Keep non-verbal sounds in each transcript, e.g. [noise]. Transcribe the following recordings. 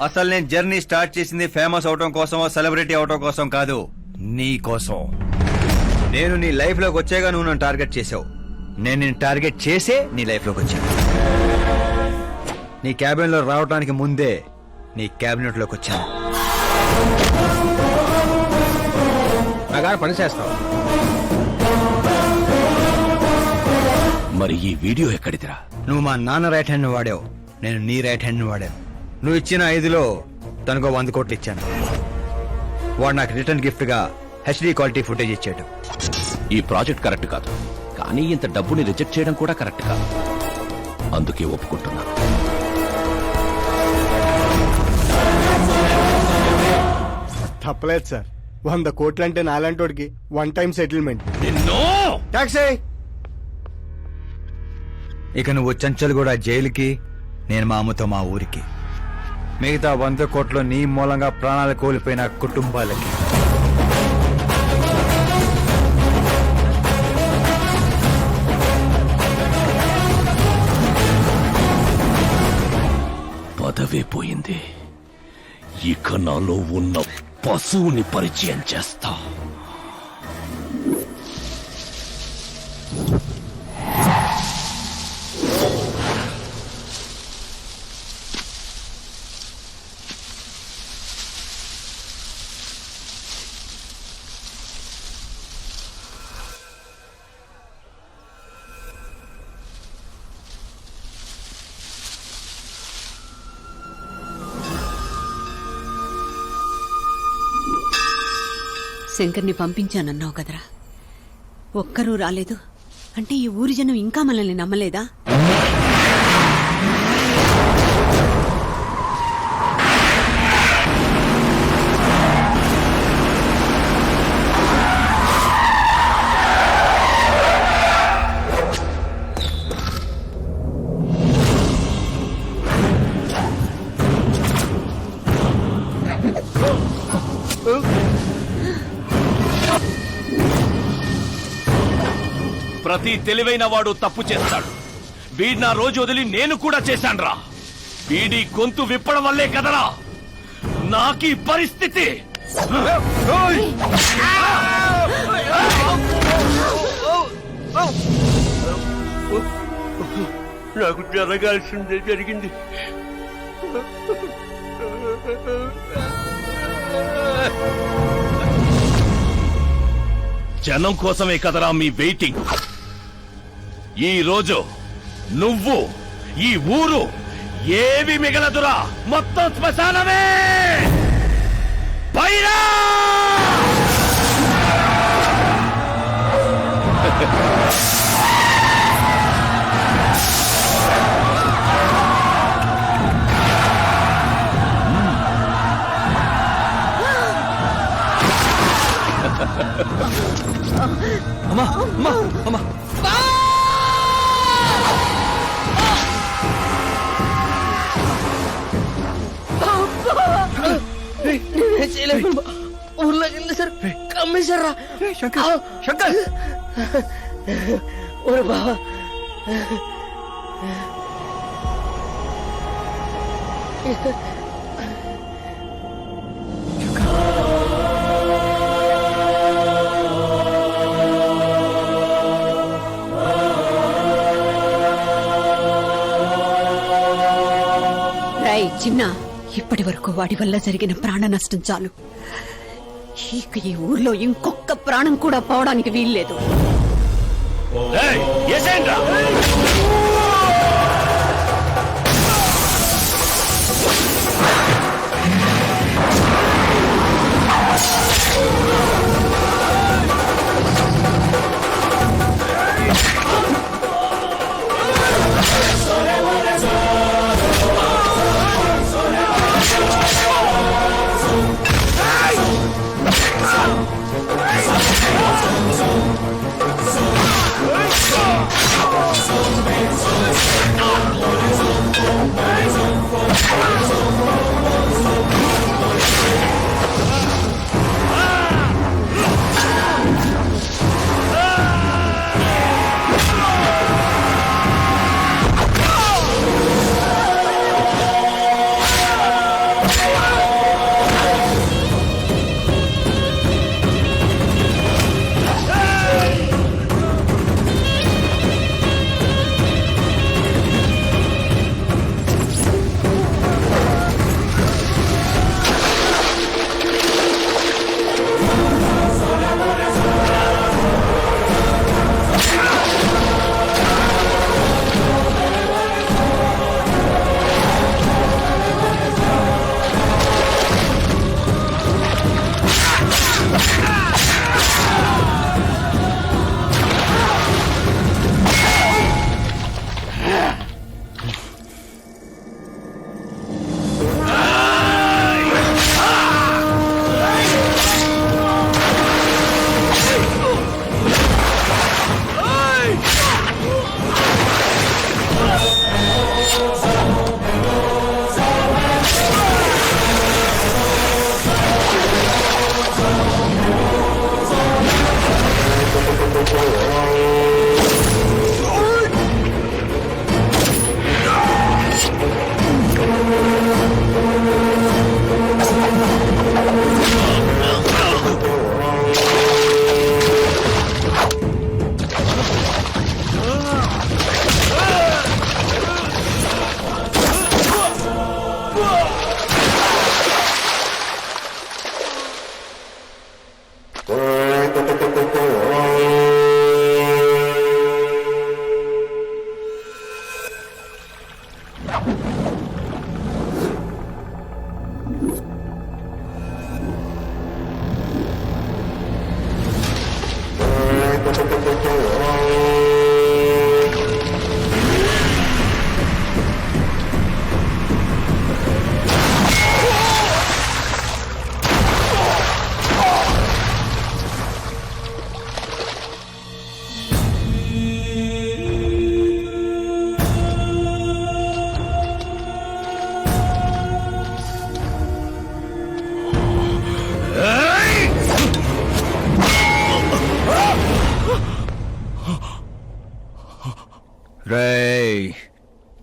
అసలు నేను journey start చేసింది ఫేమస్ అవటం కోసమో సెలబ్రిటీ అవటం కోసం కాదు నీ కోసం. నేను నీ లైఫ్లోకి వచ్చేగా నువ్వు నన్ను టార్గెట్ చేసావు. నేను నేను టార్గెట్ చేసే నీ లైఫ్లోకి వచ్చాను. నీ క్యాబిన్లో రావడానికి ముందే నీ క్యాబినెట్లోకి వచ్చాను పని చేస్తావు. మరి ఈ వీడియో ఎక్కడిదిరా? నువ్వు మా నాన్న రైట్ హ్యాండ్ వాడావు. నేను నీ రైట్ హ్యాండ్ వాడాను. నువ్వు ఇచ్చిన ఐదులో తనకు వంద కోట్లు ఇచ్చాను. వాడు నాకు రిటర్న్ గిఫ్ట్గా హెచ్డి క్వాలిటీ ఫుటేజ్ ఇచ్చాడు. ఈ ప్రాజెక్ట్ కరెక్ట్ కాదు. కానీ ఇంత డబ్బుని రిజెక్ట్ చేయడం కూడా కరెక్ట్ కాదు. అందుకే ఒప్పుకుంటున్నా. తప్పలేదు సార్. వంద కోట్లు అంటే నాలంటోడికి వన్ టైం సెటిల్మెంట్ టాక్సీ! ఇక నువ్వు చంచల్ కూడా జైలుకి నేను మా అమ్మతో మా ఊరికి. మిగతా వంద కోట్లు నీ మూలంగా ప్రాణాలు కోల్పోయిన కుటుంబాలకి. పదవే పోయింది. ఇక నాలో ఉన్న పశువుని పరిచయం చేస్తా. శంకర్ని పంపించానన్నావు కదరా. ఒక్కరూ రాలేదు. అంటే ఈ ఊరి జనం ఇంకా మనల్ని నమ్మలేదా? ప్రతి తెలివైన వాడు తప్పు చేస్తాడు. వీడి నా రోజు వదిలి నేను కూడా చేశాన్రా. వీడి గొంతు విప్పడం వల్లే కదరా. నాకీ పరిస్థితి. నాకు జరగాల్సిందే జరిగింది. జనం కోసమే కదరా మీ వెయిటింగ్. ఈ రోజు నువ్వు ఈ ఊరు ఏవి మిగలదురా? మొత్తం శ్మశానమే! పైరా! [laughs] ఊర్లోకి వెళ్ళి సార్ కమ్మేశారా శంకర్ శంకర్. ఓరే బావా. చిన్న. ఇప్పటి వరకు వాడి వల్ల జరిగిన ప్రాణ నష్టం చాలు. ఇక ఈ ఊర్లో ఇంకొక ప్రాణం కూడా పోవడానికి వీల్లేదు.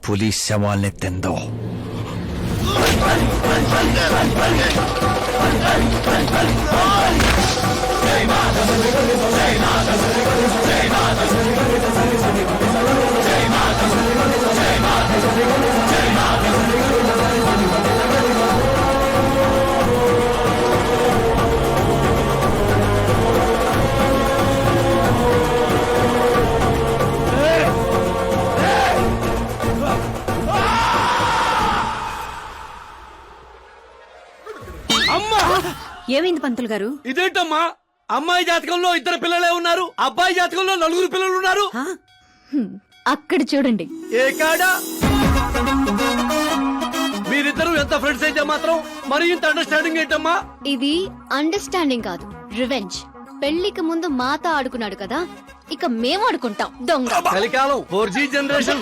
పులి శవాల్ని తిందో. అమ్మా ఏమైంది పంతులు గారు? ఇదేంటమ్మా? అమ్మాయి జాతకంలో ఇద్దరు పిల్లలే ఉన్నారు అబ్బాయి జాతకంలో నలుగురు పిల్లలు ఉన్నారు. ఆ? అక్కడ చూడండి. ఏ కాడా? మీరిద్దరు ఎంత ఫ్రెండ్స్ అయితే మాత్రం మరి ఇంత అండర్స్టాండింగ్ ఏంటమ్మా? ఇది అండర్స్టాండింగ్ కాదు రివెంజ్ పెళ్ళికి ముందు మాత ఆడుకున్నాడు కదా ఇక మేము ఆడుకుంటాం దొంగ. కలికాలం ఫోర్ జీ జనరేషన్